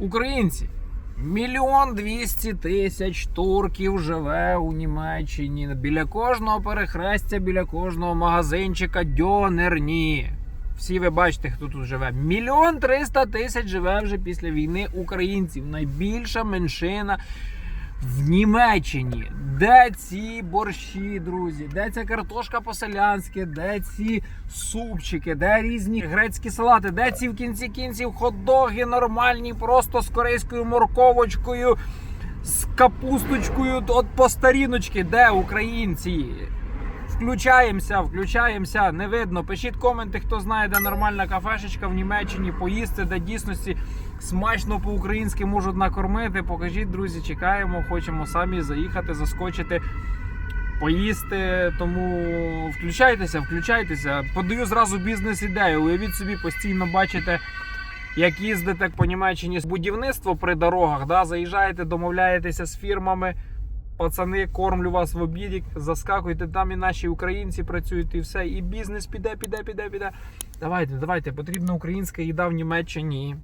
Українці. Мільйон двісті тисяч турків живе у Німеччині. Біля кожного перехрестя, біля кожного магазинчика дьонерні. Всі ви бачите, хто тут живе. Мільйон триста тисяч живе вже після війни українців. Найбільша меншина в Німеччині. Де ці борщі, друзі? Де ця картошка по-селянськи? Де ці супчики? Де різні грецькі салати? Де ці в кінці кінців хот-доги нормальні, просто з корейською морковочкою, з капусточкою от по старіночки? Де українці? Включаємося, включаємося, не видно. Пишіть коменти, хто знає, де нормальна кафешечка в Німеччині, поїсти, де дійсності смачно по-українськи можуть накормити. Покажіть, друзі, чекаємо, хочемо самі заїхати, заскочити, поїсти. Тому включайтеся, включайтеся. Подаю зразу бізнес-ідею. Уявіть собі, постійно бачите. Як їздите по Німеччині з будівництво при дорогах, да, заїжджаєте, домовляєтеся з фірмами, пацани, кормлю вас в обідік, заскакуйте, там і наші українці працюють, і все, і бізнес піде, піде, піде, піде. Давайте, давайте, потрібна українська їда в Німеччині.